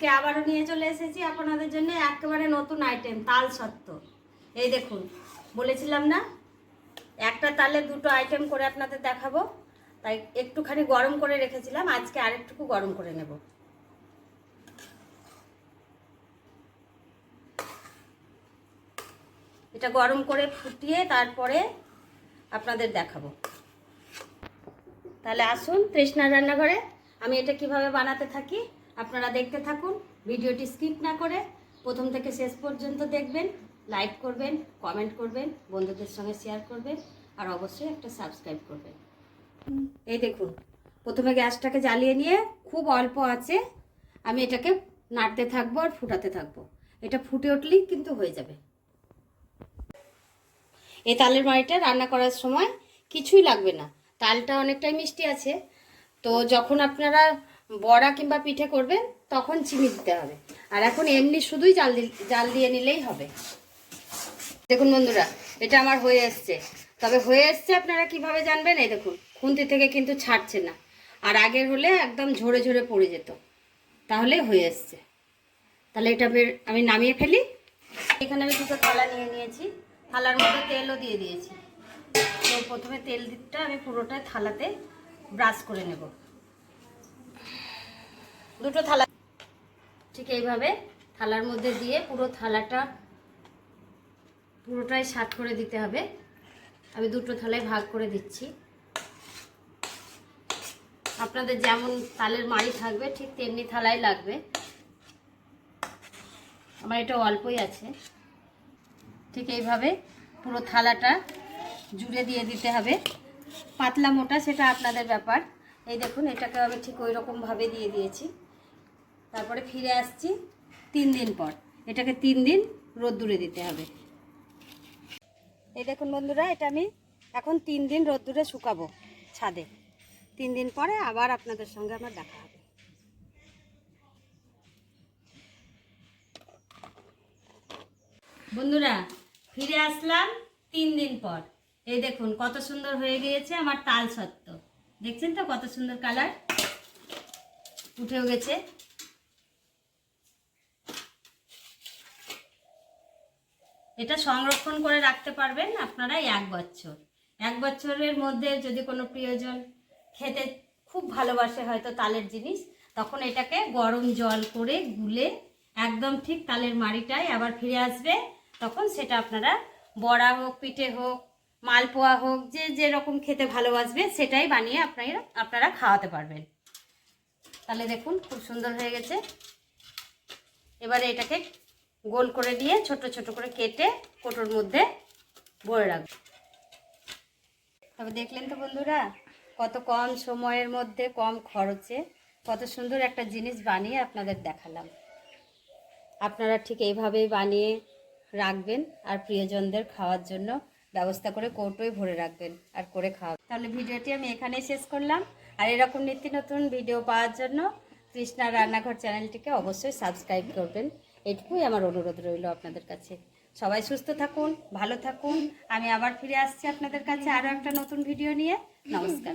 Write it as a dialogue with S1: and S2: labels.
S1: আজকে আবারও নিয়ে চলে এসেছি আপনাদের জন্য একেবারে নতুন আইটেম তাল সত্ত্ব। এই দেখুন, বলেছিলাম না? একটা তালে দুটো আইটেম করে আপনাদের দেখাবো। তাই একটুখানি গরম করে রেখেছিলাম, আজকে আরেকটুকু গরম করে নেব। এটা গরম করে ফুটিয়ে তারপরে আপনাদের দেখাবো। তাহলে আসুন তৃষ্ণা রান্নাঘরে। আমি এটা কীভাবে বানাতে থাকি? আপনারা দেখতে থাকুন, ভিডিওটি স্কিপ না করে প্রথম থেকে শেষ পর্যন্ত দেখবেন, লাইক করবেন, কমেন্ট করবেন, বন্ধুদের সঙ্গে শেয়ার করবেন, আর অবশ্যই একটা সাবস্ক্রাইব করবেন। এই দেখুন, প্রথমে গ্যাসটাকে জ্বালিয়ে নিয়ে খুব অল্প আছে, আমি এটাকে নাড়তে থাকব আর ফুটাতে থাকব। এটা ফুটে উঠলেই কিন্তু হয়ে যাবে। এই তালের মাড়িটা রান্না করার সময় কিছুই লাগবে না। তালটা অনেকটাই মিষ্টি আছে। তো যখন আপনারা বড়া কিংবা পিঠে করবেন, তখন চিনি দিতে হবে। আর এখন এমনি শুধুই জাল জাল দিয়ে নিলেই হবে। দেখুন বন্ধুরা, এটা আমার হয়ে এসছে। তবে হয়ে এসছে আপনারা কীভাবে জানবেন? এই দেখুন, খুন্তি থেকে কিন্তু ছাড়ছে না। আর আগের হলে একদম ঝরে ঝরে পড়ে যেত। তাহলে হয়ে এসছে। তাহলে এটা আমি নামিয়ে ফেলি। এখানে আমি দুটো থালা নিয়ে নিয়েছি। থালার মধ্যে তেলও দিয়ে দিয়েছি। তো প্রথমে তেল দিকটা আমি পুরোটা থালাতে ব্রাশ করে নেব। দুটো থালা। ঠিক এইভাবে থালার মধ্যে দিয়ে পুরো থালাটা পুরোটাই সাত করে দিতে হবে। আমি দুটো থালায় ভাগ করে দিচ্ছি। আপনাদের যেমন তালের মাড়ি থাকবে, ঠিক তেমনি থালাই লাগবে। আমার এটা অল্পই আছে। ঠিক এইভাবে পুরো থালাটা জুড়ে দিয়ে দিতে হবে। পাতলা মোটা, সেটা আপনাদের ব্যাপার। এই দেখুন, এটাকে আমি ঠিক ওই রকমভাবে দিয়ে দিয়েছি। তারপরে ফিরে আসছি তিন দিন পর। এটাকে তিন দিন রোদ্দুরে দিতে হবে। এই দেখুন বন্ধুরা, এটা আমি এখন তিন দিন রোদ্দুরে শুকাবো ছাদে। তিন দিন পরে আবার আপনাদের সঙ্গে আমার দেখা হবে। বন্ধুরা, ফিরে আসলাম তিন দিন পর। এই দেখুন, কত সুন্দর হয়ে গিয়েছে আমার তাল সত্ত্ব। দেখছেন তো কত সুন্দর কালার? উঠেও গেছে। এটা সংরক্ষণ করে রাখতে পারবেন আপনারা এক বছর। এক বছরের মধ্যে যদি কোনো প্রিয়জন খেতে খুব ভালোবাসে হয়তো তালের জিনিস, তখন এটাকে গরম জল করে গুলে একদম ঠিক তালের মাড়িটায় আবার ফিরে আসবে। তখন সেটা আপনারা বড়া হোক, পিঠে হোক, মালপোয়া হোক, যে যেরকম খেতে ভালোবাসবে সেটাই বানিয়ে আপনারা আপনারা খাওয়াতে পারবেন। তাহলে দেখুন, খুব সুন্দর হয়ে গেছে। এবারে এটাকে গোল করে দিয়ে ছোট ছোট করে কেটে কোটোর মধ্যে ভরে রাখব। তবে দেখলেন তো বন্ধুরা, কত কম সময়ের মধ্যে, কম খরচে কত সুন্দর একটা জিনিস বানিয়ে আপনাদের দেখালাম। আপনারা ঠিক এইভাবেই বানিয়ে রাখবেন আর প্রিয়জনদের খাওয়ার জন্য ব্যবস্থা করে কৌটোয় ভরে রাখবেন আর করে খাওয়াবেন। তাহলে ভিডিওটি আমি এখানেই শেষ করলাম। আর এরকম নিত্য নতুন ভিডিও পাওয়ার জন্য কৃষ্ণা রান্নাঘর চ্যানেলটিকে অবশ্যই সাবস্ক্রাইব করবেন। এটুকুই আমার অনুরোধ রইল আপনাদের কাছে। সবাই সুস্থ থাকুন, ভালো থাকুন। আমি আবার ফিরে আসছি আপনাদের কাছে আরও একটা নতুন ভিডিও নিয়ে। নমস্কার।